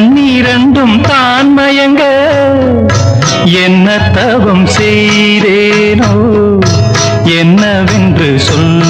கண்ணீரண்டும் தான் மயங்க. என்ன தவம் செய்தேனோ? என்னவென்று சொல்ல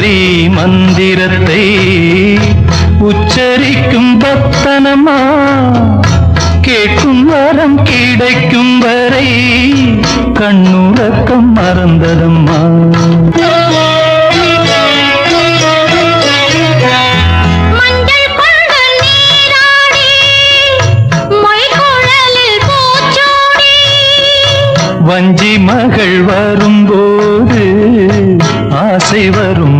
காயத்ரி மந்திரத்தை உச்சரிக்கும் பக்தனம்மா கேட்கும் வரம் கிடைக்கும் வரை கண்ணுறக்கம் மறந்ததம்மா. வஞ்சி மகள் வரும்போது ஆசை வரும்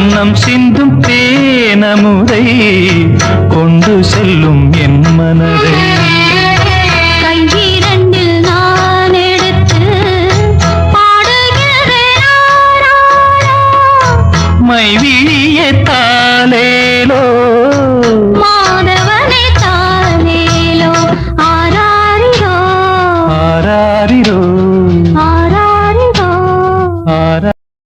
கன்னம் சிந்தும் தேனமுதை கொண்டு செல்லும் என் மனதை. மைவிழியே தா